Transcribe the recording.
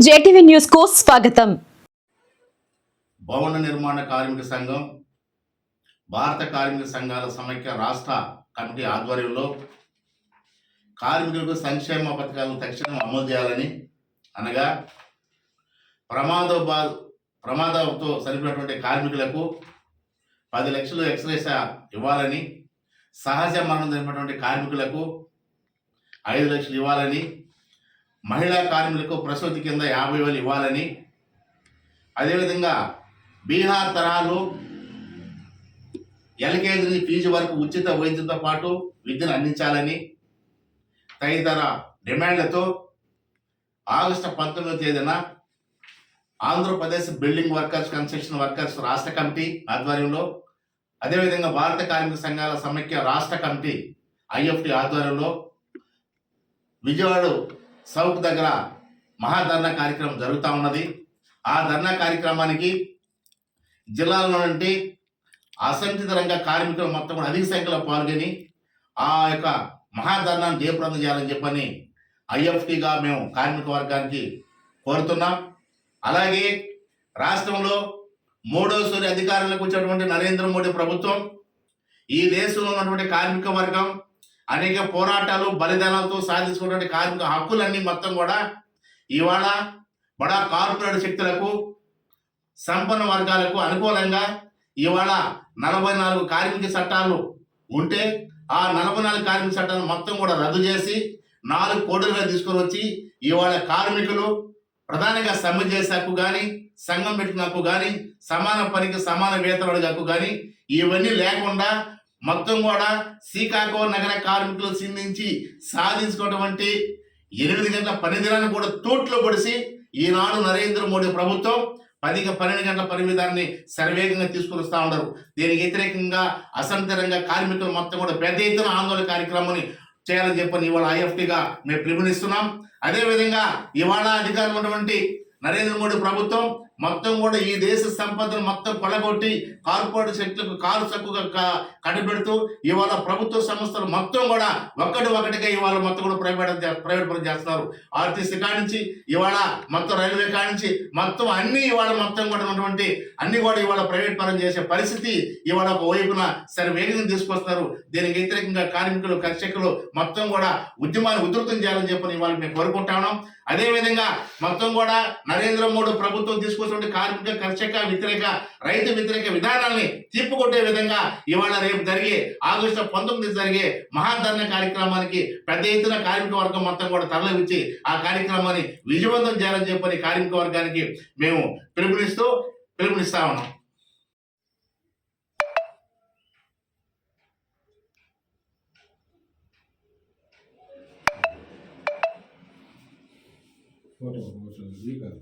JTV న్యూస్కు స్వాగతం. భవన నిర్మాణ కార్మిక సంఘం భారత కార్మిక సంఘాల సమైక్య రాష్ట్ర కమిటీ ఆధ్వర్యంలో కార్మికులకు సంక్షేమ పథకాలను తక్షణం అమలు చేయాలని అనగా ప్రమాద ప్రమాదంతో చనిపోయినటువంటి కార్మికులకు పది లక్షలు ఎక్స్రేసా ఇవ్వాలని సహజ మరణం జరిపినటువంటి కార్మికులకు ఐదు లక్షలు ఇవ్వాలని మహిళా కార్మికులకు ప్రసూతి కింద యాభై వేలు ఇవ్వాలని. అదేవిధంగా బీహార్ తరహాలో ఎల్కేజీ ఫీజు వరకు ఉచిత వైద్యంతో పాటు విద్యను అందించాలని తదితర డిమాండ్లతో ఆగస్టు పంతొమ్మిదవ తేదీన Andhra Pradesh building workers construction workers రాష్ట్ర కమిటీ ఆధ్వర్యంలో అదేవిధంగా భారత కార్మిక సంఘాల సమైక్య రాష్ట్ర కమిటీ ఐఎఫ్టి ఆధ్వర్యంలో విజయవాడ సౌక్ దగ్గర మహాధర్నా కార్యక్రమం జరుగుతూ ఉన్నది. ఆ ధర్నా కార్యక్రమానికి జిల్లాలో నుండి అసంఘిత రంగ కార్మికులు మొత్తం కూడా అధిక సంఖ్యలో పాల్గొని ఆ యొక్క మహాధర్నాన్ని జయప్రదం చేయాలని చెప్పని ఐఎఫ్టీగా మేము కార్మిక వర్గానికి కోరుతున్నాం. అలాగే రాష్ట్రంలో మూడోసారి అధికారంలోకి వచ్చినటువంటి నరేంద్ర మోడీ ప్రభుత్వం ఈ దేశంలో ఉన్నటువంటి కార్మిక వర్గం అనేక పోరాటాలు బలిదానాలతో సాధించుకున్న కార్మిక హక్కులన్నీ మొత్తం కూడా ఇవాళ బడా కార్పొరేట్ శక్తులకు సంపన్న వర్గాలకు అనుకూలంగా ఇవాళ నలభై నాలుగు కార్మిక చట్టాలు ఉంటే ఆ నలభై నాలుగు కార్మిక చట్టాలు మొత్తం కూడా రద్దు చేసి నాలుగు కోట్లుగా తీసుకొని వచ్చి ఇవాళ కార్మికులు ప్రధానంగా సమ్మె చేసే హక్కు కానీ సంఘం పెట్టిన హక్కు కానీ సమాన పనికి సమాన వేతనాలు హక్కు కానీ ఇవన్నీ లేకుండా మొత్తం కూడా సీకాగో నగర కార్మికులు సింధించి సాధించుకున్నటువంటి ఎనిమిది గంటల పని దినాన్ని కూడా తోట్లో పొడిసి ఈనాడు నరేంద్ర మోడీ ప్రభుత్వం పదికి పన్నెండు గంటల పరిమితాన్ని శరవేగంగా తీసుకుని వస్తూ ఉన్నారు. దీనికి వ్యతిరేకంగా అసంతరంగా కార్మికులు మొత్తం కూడా పెద్ద ఎత్తున ఆందోళన కార్యక్రమాన్ని చేయాలని చెప్పని ఇవాళ ఐఎఫ్టీగా మేము పిలుపునిస్తున్నాం. అదేవిధంగా ఇవాళ అధికారంలో ఉన్నటువంటి నరేంద్ర మోడీ ప్రభుత్వం మొత్తం కూడా ఈ దేశ సంపదను మొత్తం కొలగొట్టి కార్పొరేట్ శక్తులకు కారు చక్కుగా కనిపెడుతూ కట్టబెడుతూ ఇవాళ ప్రభుత్వ సంస్థలు మొత్తం కూడా ఒక్కటి ఒకటిగా ఇవాళ మొత్తం కూడా ప్రైవేట్ ప్రైవేట్ పని చేస్తున్నారు. ఆర్టీసీ కానించి ఇవాళ మొత్తం రైల్వే కానించి నుంచి మొత్తం అన్ని ఇవాళ మొత్తం కూడా ఉన్నటువంటి అన్ని కూడా ఇవాళ ప్రైవేట్ పరం చేసే పరిస్థితి ఇవాళ ఒక వైపున సరి వేగంగా తీసుకొస్తున్నారు. దీనికి వ్యతిరేకంగా కార్మికులు కర్షకులు మొత్తం కూడా ఉద్యమాన్ని ఉధృతం చేయాలని చెప్పని ఇవాళ మేము కోరుకుంటా ఉన్నాం. అదేవిధంగా మొత్తం కూడా నరేంద్ర మోడీ ప్రభుత్వం తీసుకొచ్చినటువంటి కార్మిక కర్షక వ్యతిరేక రైతు వ్యతిరేక విధానాల్ని తిప్పుకొట్టే విధంగా ఇవాళ రేపు జరిగే ఆగస్టు పంతొమ్మిది జరిగే మహాధరణ కార్యక్రమానికి పెద్ద ఎత్తున కార్మిక వర్గం మొత్తం కూడా తరలించి ఆ కార్యక్రమాన్ని విజయవంతం చేయాలని చెప్పని కార్మిక వర్గానికి మేము పిలుపునిస్తూ పిలుపునిస్తా ఉన్నాం. ఫోటో ఫోటో కాదు.